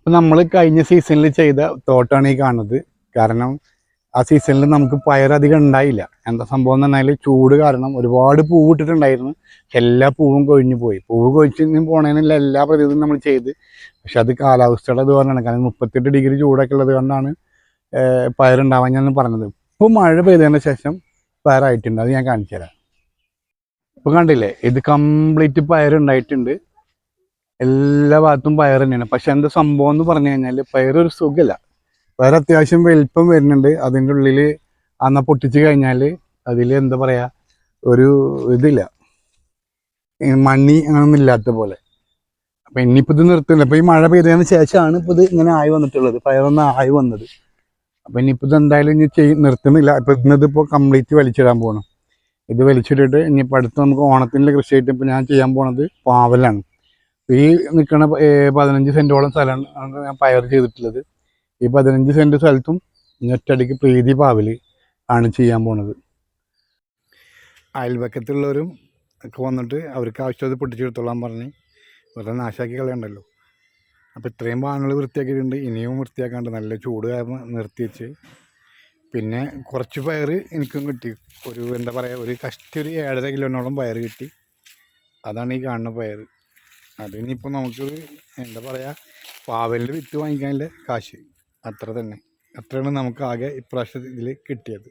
അപ്പം നമ്മൾ കഴിഞ്ഞ സീസണിൽ ചെയ്ത തോട്ടാണ് ഈ കാണുന്നത്. കാരണം ആ സീസണിൽ നമുക്ക് പയറധികം ഉണ്ടായില്ല. എന്താ സംഭവം എന്ന് പറഞ്ഞാൽ ചൂട് കാരണം ഒരുപാട് പൂവ് ഇട്ടിട്ടുണ്ടായിരുന്നു. എല്ലാ പൂവും കൊഴിഞ്ഞു പോയി. പൂവ് കൊഴിച്ച് പോണേനുള്ള എല്ലാ പ്രതിവിധം നമ്മൾ ചെയ്ത്. പക്ഷെ അത് കാലാവസ്ഥയുടെ ഇത് പറഞ്ഞാണ് കാരണം മുപ്പത്തെട്ട് ഡിഗ്രി ചൂടൊക്കെ ഉള്ളത് കൊണ്ടാണ് പയറുണ്ടാവാൻ ഞാൻ പറഞ്ഞത്. ഇപ്പോൾ മഴ പെയ്തതിന് ശേഷം പയറായിട്ടുണ്ട് അത് ഞാൻ കാണിച്ചു തരാം ഇപ്പോൾ കണ്ടില്ലേ? ഇത് കംപ്ലീറ്റ് പയറുണ്ടായിട്ടുണ്ട്. എല്ലാ ഭാഗത്തും പയർ തന്നെയാണ്. പക്ഷെ എന്താ സംഭവം എന്ന് പറഞ്ഞു കഴിഞ്ഞാൽ പയർ ഒരു സുഖമില്ല. പയർ അത്യാവശ്യം വലിപ്പം വരുന്നുണ്ട്. അതിന്റെ ഉള്ളിൽ അന്ന പൊട്ടിച്ച് കഴിഞ്ഞാൽ അതിൽ എന്താ പറയുക ഒരു ഇതില്ല. മണ്ണി അങ്ങനൊന്നും ഇല്ലാത്ത പോലെ. അപ്പം ഇനിയിപ്പോൾ ഇത് നിർത്തുന്നില്ല അപ്പോൾ ഈ മഴ പെയ്തതിന് ശേഷമാണ് ഇപ്പോൾ ഇത് ഇങ്ങനെ ആയി വന്നിട്ടുള്ളത്. പയറൊന്ന് ആയി വന്നത്. അപ്പം ഇനിയിപ്പോൾ ഇത് എന്തായാലും ഇനി ചെയ് നിർത്തുന്നില്ല. ഇപ്പം ഇന്നിതിപ്പോൾ കംപ്ലീറ്റ് വലിച്ചിടാൻ പോകണം ഇത് വലിച്ചിട്ടിട്ട് ഇനിയിപ്പോൾ അടുത്ത് നമുക്ക് ഓണത്തിന്റെ കൃഷിയായിട്ട് ഇപ്പോൾ ഞാൻ ചെയ്യാൻ പോണത് പാവലാണ്. ഈ നിൽക്കുന്ന പതിനഞ്ച് സെന്റോളം സ്ഥലമാണ് ഞാൻ പയർ ചെയ്തിട്ടുള്ളത്. ഈ പതിനഞ്ച് സെന്റ് സ്ഥലത്തും ഇനി പ്രീതി പാവൽ ആണ് ചെയ്യാൻ പോണത്. അയൽവക്കത്തുള്ളവരും ഒക്കെ വന്നിട്ട് അവർക്ക് ആവശ്യമുള്ളത് പൊട്ടിച്ചെടുത്തോളാൻ പറഞ്ഞ് വെറുതെ നാശാക്കി കളയണ്ടല്ലോ. അപ്പോൾ ഇത്രയും ഭാഗങ്ങൾ വൃത്തിയാക്കിയിട്ടുണ്ട്. ഇനിയും വൃത്തിയാക്കാണ്ട് നല്ല ചൂട് കാരണം നിർത്തി വെച്ച് പിന്നെ കുറച്ച് പയർ എനിക്കും കിട്ടി. ഒരു എന്താ പറയുക ഒരു കഷ്ടി ഒരു ഏഴര കിലോനോളം പയർ കിട്ടി. അതാണ് ഈ കാണുന്ന പയർ അതിനിപ്പോൾ നമുക്കൊരു എന്താ പറയുക പാവലിന്റെ വിത്ത് വാങ്ങിക്കാനുള്ള കാശ്. അത്ര തന്നെ. അത്രയാണ് നമുക്ക് ആകെ ഇപ്രാവശ്യത്തിൽ കിട്ടിയത്.